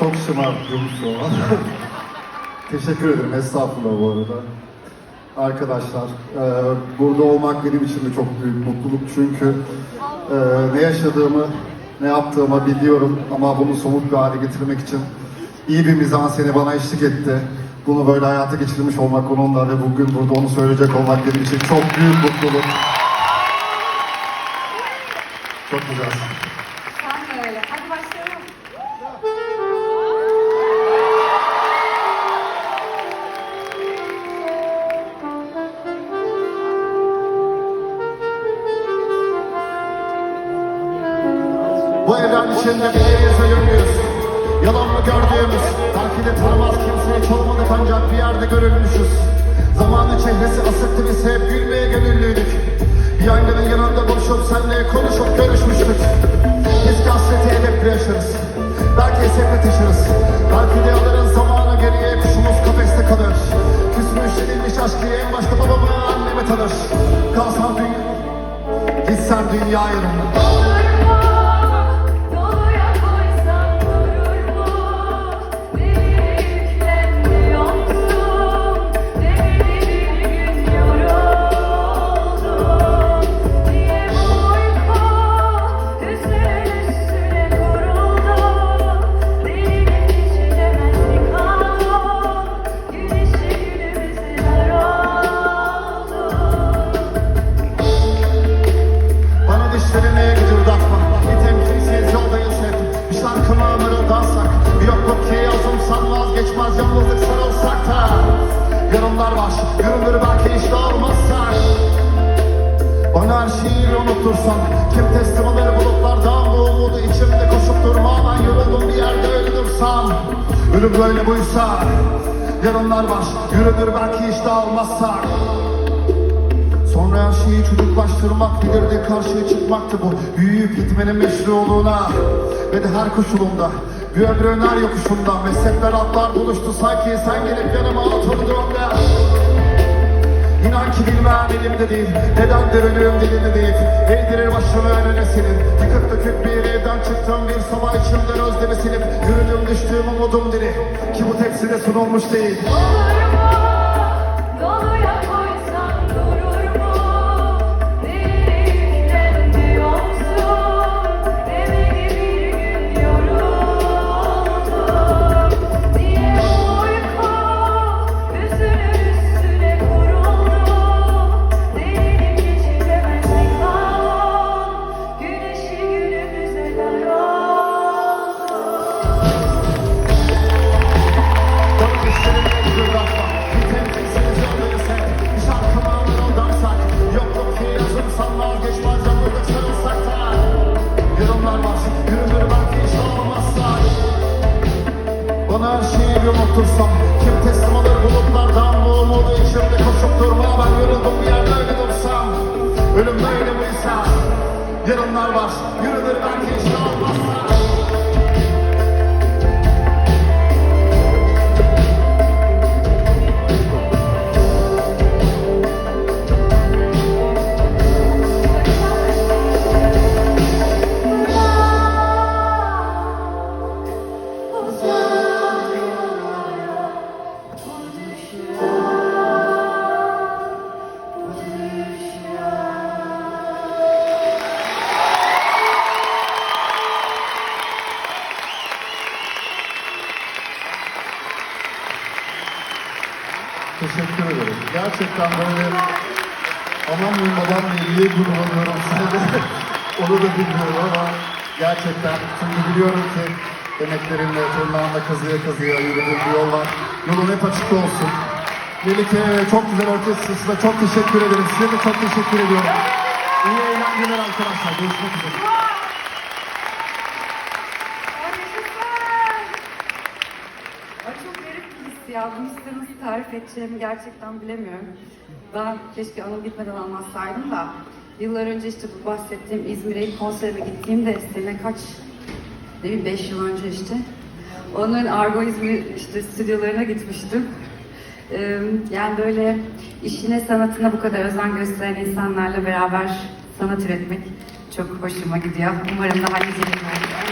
Çok şımarttım şu. Teşekkür ederim. Estağfurullah bu arada. Arkadaşlar, e, burada olmak benim için de çok büyük mutluluk. Çünkü e, ne yaşadığımı, ne yaptığımı biliyorum. Ama bunu somut bir hale getirmek için iyi bir mizanseni bana eşlik etti. Bunu böyle hayata geçirmiş olmak onunla ve bugün burada onu söyleyecek olmak benim için çok büyük mutluluk. Çok güzel. Sen de öyle. Hadi başlayalım. Evren içinde bir yaşıyor muyuz? Yalan mı gördüğümüz? Belki de tanımaz kimseyi çalmadık ancak bir yerde görülmüşüz. Zamanın çehresi asıktı biz hep gülmeye gönüllüydük. Bir yangının yanında buluşup senle konuşup görüşmüştük. Biz hasreti hedef yaşarız. Belki esefle taşırız. Belki de alırız zamanı geriye kuşumuz kafeste kalır. Küsmüş edilmiş aşkı en başta babamı anneme tanır. Kalsam dünya, gitsem dünya yanımda. Bir ki yazımsan vazgeçmez Yalnızlık sarılsak da. Yarınlar var Yürünür belki işte olmazsak Bana her şeyi unutursan Kim teslim alır bulutlardan? Bu umudu içimde koşup durma Ben yoruldum bir yerde ölürsem Ölüm böyle buysa Yarınlar var Yürünür belki işte olmazsak Sonra her şeyi çocuklaştırmak bilir de karşıya çıkmaktı bu. Büyüyüp gitmenin meşruluğuna Ve de her koşulunda Her yokuşunda Mezhepler atlar buluştu. Sanki Sen gelip yanıma oturduğunda İnan ki bilmem elimde değil Nedendir ölüm dilimde değil Eğdirir başımı önüne senin. Yıkık dökük bir evden çıktım. Bir sabah içimden özlemi silip Yürüdüm düştüğüm umudum diri Ki bu tepside sunulmuş değil. Olur mu? Unutursam Kim teslim alır bulutlardan? Bu içimde koşup durma Ben yoruldum bir yerde öyle dursam Ölüm böyle buysa Yarınlar var Yürünür belki hiç Teşekkür ederim. Gerçekten böyle anam mıyım babam mıyım niye size de onu da bilmiyorum ama gerçekten çünkü biliyorum ki emeklerimle tırnağımla kazıya kazıya yürüdüğüm bir yol var. Yolun hep açık olsun. Melike çok güzel orkestrasına çok teşekkür ederim. Size de çok teşekkür ediyorum. İyi eğlenceler arkadaşlar. Görüşmek üzere. Ay çok garip bir his ya. Bunu size nasıl tarif edeceğimi gerçekten bilemiyorum. Ben keşke Anıl gitmeden anlatsaydım da. Yıllar önce işte bu bahsettiğim İzmir'e ilk konserime gittiğimde sene kaç? Ne bileyim 5 yıl önce işte. Onların Argo İzmir işte stüdyolarına gitmiştim. Yani böyle işine sanatına bu kadar özen gösteren insanlarla beraber sanat üretmek çok hoşuma gidiyor. Umarım daha nice yıllar.